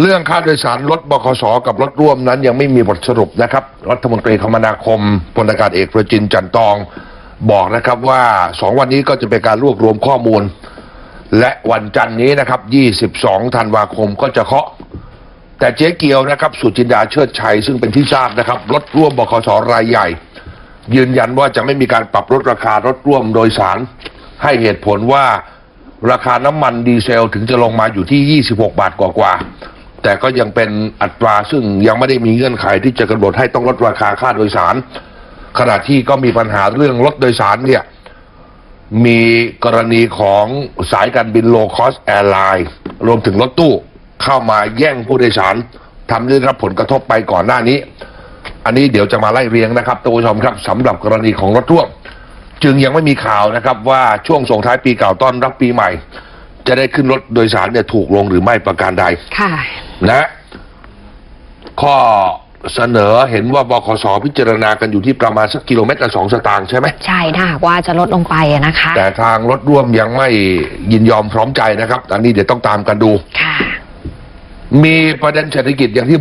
เรื่องค่าโดยสารรถบขสกับรถร่วมนั้นยังไม่มีบทสรุปนะครับ รัฐมนตรีคมนาคมพลอากาศเอกประจินจันทร์ตอง บอกนะครับว่าสองวันนี้ก็จะเป็นการรวบรวมข้อมูล และวันจันทร์นี้นะครับ 22 ธันวาคมก็จะเคาะ แต่เจ๊เกียวนะครับสุจินดาเชิดชัย ซึ่งเป็นที่ทราบนะครับรถร่วมบขสรายใหญ่ ยืนยันว่าจะไม่มีการปรับลดราคารถร่วมโดยสาร ให้เหตุผลว่าราคาน้ำมันดีเซลถึงจะลงมาอยู่ที่ 26 บาทกว่าๆ แต่ก็ยังเป็นอัตราซึ่งยังไม่ได้มีเงื่อนไขที่จะกำหนดให้ต้องลดราคาค่าโดยสาร ขณะที่ก็มีปัญหาเรื่องรถโดยสารเนี่ย มีกรณีของสายการบินโลคอสแอร์ไลน์รวมถึงรถตู้เข้ามาแย่งผู้โดยสารทำให้ได้รับผลกระทบไปก่อนหน้านี้ อันนี้เดี๋ยวจะมาไล่เรียงนะครับตัวผู้ชมครับสำหรับกรณีของรถร่วม จึงยังไม่มีข่าวนะครับว่าช่วงส่งท้ายปีเก่าต้อนรับปีใหม่ จะได้ขึ้นรถโดยสารเนี่ยถูกลงหรือไม่ประการใด ค่ะ นะ ข้อเสนอเห็นว่าบขสพิจารณากันอยู่ที่ประมาณสักกิโลเมตรละสองสตางค์ใช่ไหม ใช่ถ้าหากว่าจะลดลงไปอะนะคะ แต่ทางรถร่วมยังไม่ยินยอมพร้อมใจนะครับ อันนี้เดี๋ยวต้องตามกันดู ค่ะ มีประเด็นเศรษฐกิจอย่างที่